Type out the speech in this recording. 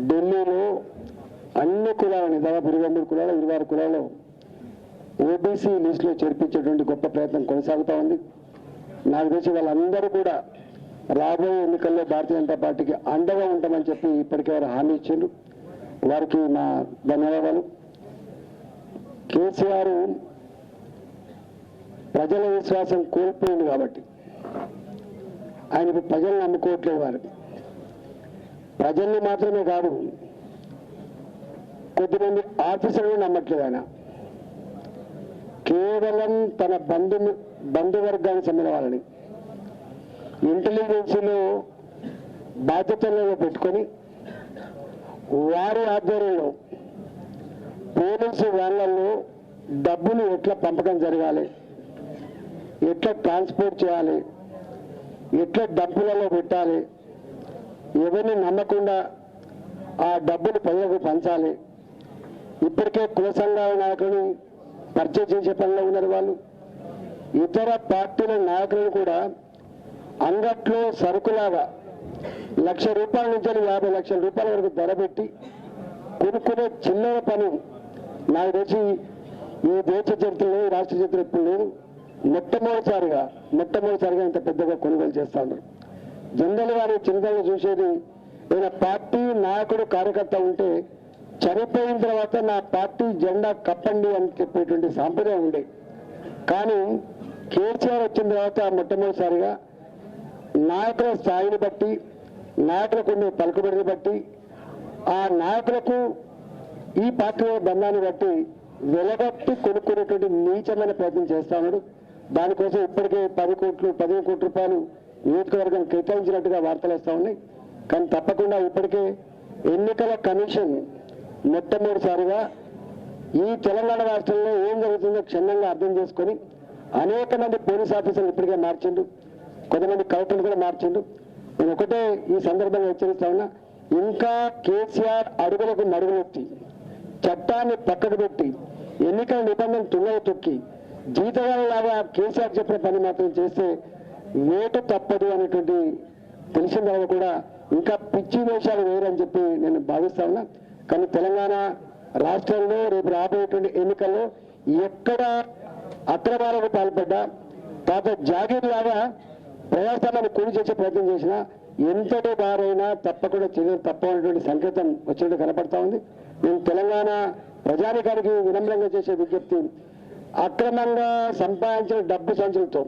ఢిల్లీలో అన్ని కులాలని దాదాపు ఇరవై మూడు కులాలు ఇరవై ఆరు కులాలు ఓబీసీ లిస్టులో చేర్పించేటువంటి గొప్ప ప్రయత్నం కొనసాగుతూ ఉంది. నాకు తెలిసి వాళ్ళందరూ కూడా రాబోయే ఎన్నికల్లో భారతీయ జనతా పార్టీకి అండగా ఉంటామని చెప్పి ఇప్పటికే వారు హామీ ఇచ్చారు వారికి నా ధన్యవాదాలు. కేసీఆర్ ప్రజల విశ్వాసం కోల్పోయింది కాబట్టి ఆయన ప్రజలు ప్రజలను నమ్ముకోవట్లేదు వారికి ప్రజల్ని మాత్రమే కాదు కొద్దిమంది ఆఫీసర్లు నమ్మట్లేదు ఆయన. కేవలం తన బంధు బంధువర్గానికి చెందిన వాళ్ళని. ఇంటెలిజెన్సీలో బాధ్యతలలో పెట్టుకొని వారి ఆధ్వర్యంలో పోలీసు వాళ్ళల్లో డబ్బులు ఎట్లా పంపకం జరగాలి? ఎట్లా ట్రాన్స్పోర్ట్ చేయాలి? ఎట్లా డబ్బులలో పెట్టాలి? ఎవరిని నమ్మకుండా ఆ డబ్బులు ప్రజలకు పంచాలి. ఇప్పటికే కుల సంఘాల నాయకులను పరిచయం చేసే పనిలో ఉన్నారు వాళ్ళు. ఇతర పార్టీల నాయకులను కూడా అంగట్లో సరుకులాగా లక్ష రూపాయల నుంచి యాభై లక్షల రూపాయల వరకు ధర పెట్టి కొనుక్కునే చిన్న పని నాకు తెలిసి ఈ దేశ చరిత్రలో రాష్ట్ర చరిత్ర ఇప్పుడు లేదు మొట్టమొదటిసారిగా మొట్టమొదటిసారిగా ఇంత పెద్దగా కొనుగోలు చేస్తా ఉన్నారు. జనరల్ గారు చూసేది. ఈయన పార్టీ నాయకుడు కార్యకర్త ఉంటే చనిపోయిన తర్వాత నా పార్టీ జెండా కప్పండి అని చెప్పేటువంటి సాంప్రదాయం ఉండే. కానీ కేసీఆర్ వచ్చిన తర్వాత మొట్టమొదటిసారిగా నాయకుల స్థాయిని బట్టి నాయకులకు ఉండే పలుకుబడిని బట్టి ఆ నాయకులకు ఈ పార్టీలో బంధాన్ని బట్టి వెలగట్టి కొనుక్కునేటువంటి నీచమైన ప్రయత్నం చేస్తా ఉన్నాడు. దానికోసం ఇప్పటికే పది కోట్లు పదిహేను కోట్ల రూపాయలు నియోజకవర్గం కేటాయించినట్టుగా వార్తలు వస్తూ ఉన్నాయి. కానీ తప్పకుండా ఇప్పటికే ఎన్నికల కమిషన్ మొట్టమొదటిసారిగా ఈ తెలంగాణ రాష్ట్రంలో ఏం జరుగుతుందో క్షుణ్ణంగా అర్థం చేసుకొని అనేక మంది పోలీస్ ఆఫీసర్లు ఇప్పటికే మార్చిండు కొంతమంది కలెక్టర్లు కూడా మార్చిండు నేను ఒకటే ఈ సందర్భంగా హెచ్చరిస్తా ఉన్నా ఇంకా కేసీఆర్ అడుగులకు మడుగులెత్తి చట్టాన్ని పక్కకు పెట్టి ఎన్నికల నిబంధనలు తుంగలు తొక్కి జీతగాళ్ళలాగా కేసీఆర్ చెప్పిన పని మాత్రం చేస్తే వేటు తప్పదు అనేటువంటి తెలిసిన తర్వాత కూడా ఇంకా పిచ్చి వేషాలు వేయరని చెప్పి నేను భావిస్తా ఉన్నా. కానీ తెలంగాణ రాష్ట్రంలో రేపు రాబోయేటువంటి ఎన్నికల్లో ఎక్కడ అక్రమాలకు పాల్పడ్డా తాత జాగీర్ లాగా ప్రయాసాలను కూలి చేసే ప్రయత్నం చేసినా ఎంతటి వారైనా తప్పకుండా చర్యలు తప్పనటువంటి సంకేతం వచ్చినట్టు కనపడతా ఉంది. నేను తెలంగాణ ప్రజానికానికి వినమ్రంగా చేసే విజ్ఞప్తి అక్రమంగా సంపాదించిన డబ్బు సంచులతో